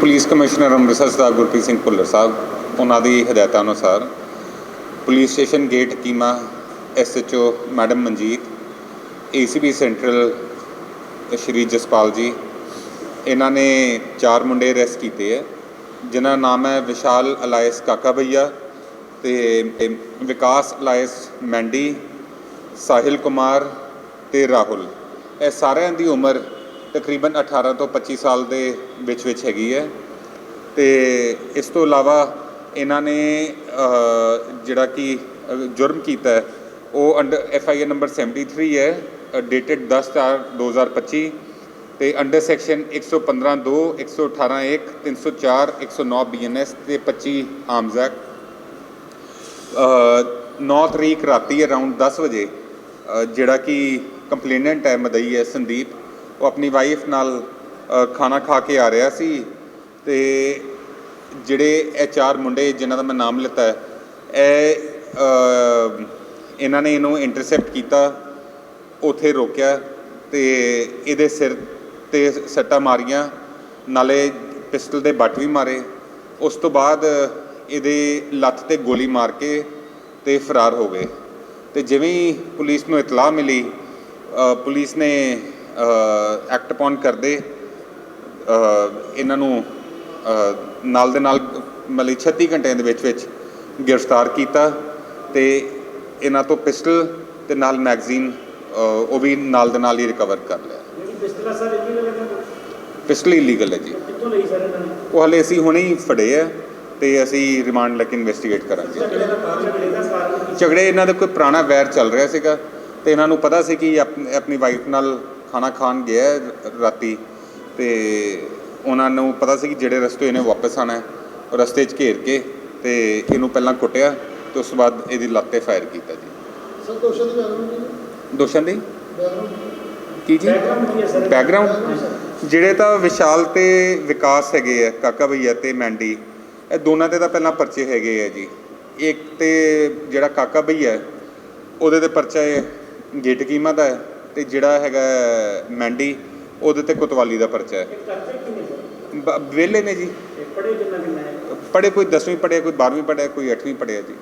Police commissioner Amritsar Sardar Gurpreet Singh Bhullar Sahib, ਉਹਨਾਂ ਦੀ ਹਦਾਇਤਾਂ ਅਨੁਸਾਰ police station gate keema, SHO madam Manjit, ACB central Shri Jaspal ji, ਇਹਨਾਂ ਨੇ ਚਾਰ ਮੁੰਡੇ ਅਰੈਸਟ ਕੀਤੇ ਹੈ ਜਿਨ੍ਹਾਂ ਦਾ ਨਾਮ ਹੈ ਵਿਸ਼ਾਲ ਅਲਾਇਸ ਕਾਕਾ ਭਈਆ ਤੇ ਵਿਕਾਸ ਅਲਾਇਸ ਮੈਂਡੀ, ਸਾਹਿਲ ਕੁਮਾਰ ਤੇ ਰਾਹੁਲ। ਇਹ ਸਾਰਿਆਂ ਦੀ ਉਮਰ ਤਕਰੀਬਨ 18 ਤੋਂ 25 ਸਾਲ ਦੇ ਵਿੱਚ ਵਿੱਚ ਹੈਗੀ ਹੈ। ਤੇ ਇਸ ਤੋਂ ਇਲਾਵਾ ਇਹਨਾਂ ਨੇ ਜਿਹੜਾ ਕਿ ਜੁਰਮ ਕੀਤਾ ਉਹ under F I R number 73 ਹੈ ਡੇਟਡ 10 ਚਾਰ 2025 ਤੇ ਅੰਡਰ ਸੈਕਸ਼ਨ 115 2 118 1 304 109 ਬੀਐਨਐਸ ਤੇ 25 ਆਰਮਸ ਐਕਟ ਅ, 9 ਤਰੀਕ ਰਾਤੀ ਅਰਾਊਂਡ 10 ਵਜੇ ਜਿਹੜਾ ਕਿ ਕੰਪਲੇਨੈਂਟ ਹੈ ਮਦਈ ਹੈ ਸੰਦੀਪ ਉਹ ਆਪਣੀ ਵਾਈਫ ਨਾਲ ਖਾਣਾ ਖਾ ਕੇ ਆ ਰਿਹਾ ਸੀ ਤੇ ਜਿਹੜੇ ਇਹ ਚਾਰ ਮੁੰਡੇ ਜਿਨ੍ਹਾਂ ਦਾ ਮੈਂ ਨਾਮ ਲਿੱਤਾ ਹੈ, ਇਹ ਇਹਨਾਂ ਨੇ ਇਹਨੂੰ ਇੰਟਰਸੈਪਟ ਕੀਤਾ, ਉਥੇ ਰੋਕਿਆ ਤੇ ਇਹਦੇ ਸਿਰ ਤੇ ਸੱਟਾਂ ਮਾਰੀਆਂ, ਨਾਲੇ ਪਿਸਟਲ ਦੇ ਬੱਟ ਵੀ ਮਾਰੇ। ਉਸ ਤੋਂ ਬਾਅਦ ਇਹਦੇ ਲੱਤ ਤੇ ਗੋਲੀ ਮਾਰ ਕੇ ਤੇ ਫਰਾਰ ਹੋ ਗਏ। ਤੇ ਜਿਵੇਂ ਹੀ ਪੁਲਿਸ ਨੂੰ ਇਤਲਾਹ ਮਿਲੀ ਪੁਲਿਸ ਨੇ ਐਕਟ ਅਪਨ ਕਰਦੇ ਇਹਨਾਂ ਨੂੰ ਨਾਲ ਦੇ ਨਾਲ ਮਤਲਬ 36 ਘੰਟਿਆਂ ਦੇ ਵਿੱਚ ਵਿੱਚ ਗ੍ਰਿਫਤਾਰ ਕੀਤਾ ਤੇ ਇਹਨਾਂ ਤੋਂ ਪਿਸਟਲ ਤੇ ਨਾਲ ਮੈਗਜ਼ੀਨ ਉਹ ਵੀ ਨਾਲ ਦੇ ਨਾਲ ਹੀ ਰਿਕਵਰ ਕਰ ਲਿਆ। ਪਿਸਟਲ ਇਲੀਗਲ ਹੈ ਜੀ ਉਹ ਹਲੇ ਅਸੀਂ ਹੁਣੇ ਹੀ ਫੜੇ ਆ ਤੇ ਅਸੀਂ ਰਿਮਾਂਡ ਲੈ ਕੇ ਇਨਵੈਸਟੀਗੇਟ ਕਰਾਂਗੇ। ਝਗੜੇ ਇਹਨਾਂ ਦਾ ਕੋਈ ਪੁਰਾਣਾ ਵੈਰ ਚੱਲ ਰਿਹਾ ਸੀਗਾ ਤੇ ਇਹਨਾਂ ਨੂੰ ਪਤਾ ਸੀ ਕਿ ਆਪ- ਆਪਣੀ ਵਾਈਫ ਨਾਲ ਖਾਣਾ ਖਾਣ ਗਿਆ ਰਾਤੀ ਤੇ ਉਹਨਾਂ ਨੂੰ ਪਤਾ ਸੀ ਕਿ ਜਿਹੜੇ ਰਸਤੇ ਇਹਨੇ ਵਾਪਸ ਆਣਾ ਹੈ ਉਹ ਰਸਤੇ 'ਚ ਘੇਰ ਕੇ ਤੇ ਇਹਨੂੰ ਪਹਿਲਾਂ ਕੁੱਟਿਆ ਤੇ ਉਸ ਤੋਂ ਬਾਅਦ ਇਹਦੀ ਲੱਤ ਤੇ ਫਾਇਰ ਕੀਤਾ ਜੀ। ਸਰ ਦੋਸ਼ਾਂ ਦੀ ਬੈਕਗ੍ਰਾਉਂਡ ਦੋਸ਼ਾਂ ਦੀ? ਬੈਕਗ੍ਰਾਉਂਡ ਕੀ ਜੀ? ਬੈਕਗ੍ਰਾਉਂਡ ਜਿਹੜੇ ਤਾਂ ਵਿਸ਼ਾਲ ਤੇ ਵਿਕਾਸ ਹੈਗੇ ਆ ਕਾਕਾ ਭਈਆ ਤੇ ਮੈਂਡੀ ਇਹ ਦੋਨਾਂ ਤੇ ਤਾਂ ਪਹਿਲਾਂ ਪਰਚੇ ਹੈਗੇ ਆ ਜੀ। ਇੱਕ ਤੇ ਜਿਹੜਾ ਕਾਕਾ ਭਈਆ ਹੈ, ਉਹਦੇ ਤੇ ਪਰਚਾ ਹੈ ਗੇਟ ਕੀਮਾ ਦਾ ਹੈ ਤੇ ਜਿਹੜਾ ਹੈਗਾ ਮੈਂਡੀ ਉਹਦੇ ਤੇ ਕੋਤਵਾਲੀ ਦਾ ਪਰਚਾ ਹੈ। ਵਿਹਲੇ ਨੇ ਜੀ। ਪੜੇ ਕਿੰਨਾ ਕਿੰਨਾ ਹੈ? ਪੜੇ ਕੋਈ 10ਵੀਂ ਪੜਿਆ ਕੋਈ 12ਵੀਂ ਪੜਿਆ ਕੋਈ 8ਵੀਂ ਪੜਿਆ ਜੀ।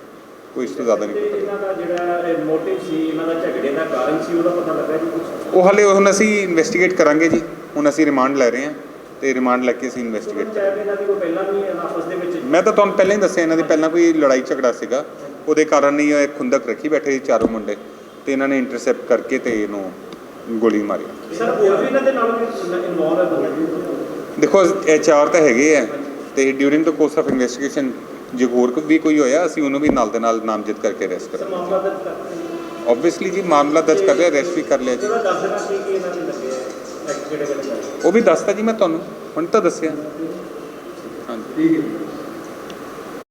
ਕੋਈ ਇਸ ਤੋਂ ਜ਼ਿਆਦਾ ਨਹੀਂ ਪੜਿਆ ਇਹਨਾਂ ਦਾ ਜਿਹੜਾ ਮੋਟਿਵ ਸੀ ਇਹਨਾਂ ਦਾ ਝਗੜੇ ਦਾ ਕਾਰਨ ਸੀ ਉਹਦਾ ਪਤਾ ਲੱਗਾ ਜੀ ਕੁਝ ਉਹ ਹਲੇ ਹੁਣ ਅਸੀਂ ਇਨਵੈਸਟੀਗੇਟ ਕਰਾਂਗੇ ਜੀ। ਹੁਣ ਅਸੀਂ ਰਿਮਾਂਡ ਲੈ ਰਹੇ ਹਾਂ ਤੇ ਰਿਮਾਂਡ ਲੈ ਕੇ ਅਸੀਂ ਇਨਵੈਸਟੀਗੇਟ ਚਾਹੇ ਇਹਨਾਂ ਦੀ ਕੋਈ ਪਹਿਲਾਂ ਵੀ ਆਪਸ ਦੇ ਵਿੱਚ। ਮੈਂ ਤਾਂ ਤੁਹਾਨੂੰ ਪਹਿਲਾਂ ਹੀ ਦੱਸਿਆ ਇਹਨਾਂ ਦੀ ਪਹਿਲਾਂ ਕੋਈ ਲੜਾਈ ਝਗੜਾ ਸੀਗਾ। ਉਹਦੇ ਕਾਰਨ ਹੀ ਇਹ ਖੁੰਦਕ ਰੱਖੀ ਬੈਠੇ ਸੀ ਚਾਰੋਂ ਮੁੰਡੇ। ਤੇ ਇਹਨਾਂ ਨੇ ਇੰਟਰਸੈਪਟ ਕਰਕੇ ਤੇ ਇਹਨੂੰ ਗੋਲੀ ਮਾਰੀ। ਸਰ ਹੋਰ ਵੀ ਇਹਨਾਂ ਦੇ ਨਾਲ ਇਨਵੋਲਵ ਹੈ ਬੰਦੇ ਦੇਖੋ ਇਹ ਚਾਰ ਤਾਂ ਹੈਗੇ ਆ ਤੇ during the course of investigation ਜੇ ਹੋਰ ਕੋਈ ਵੀ ਕੋਈ ਹੋਇਆ ਅਸੀਂ ਉਹਨੂੰ ਵੀ ਨਾਲ ਦੇ ਨਾਲ ਨਾਮਜ਼ਦ ਕਰਕੇ ਅਰੈਸਟ ਕਰਾਂਗੇ। ਮਾਮਲਾ ਦਰਜ ਕਰਦੇ ਆਬਵੀਅਸਲੀ ਜੀ ਮਾਮਲਾ ਦਰਜ ਕਰ ਲਿਆ ਅਰੈਸਟ ਵੀ ਕਰ ਲਿਆ ਜੀ। ਜਿਹੜਾ ਦੱਸ ਦੇਣਾ ਸੀ ਕਿ ਇਹਨਾਂ ਦੇ ਲੱਗੇ ਆ ਐਕਟ ਜਿਹੜੇ ਵਿੱਚ ਉਹ ਵੀ ਦੱਸਤਾ ਜੀ ਮੈਂ ਤੁਹਾਨੂੰ ਹੁਣ ਤਾਂ ਦੱਸਿਆ। ਹਾਂਜੀ। ਠੀਕ ਹੈ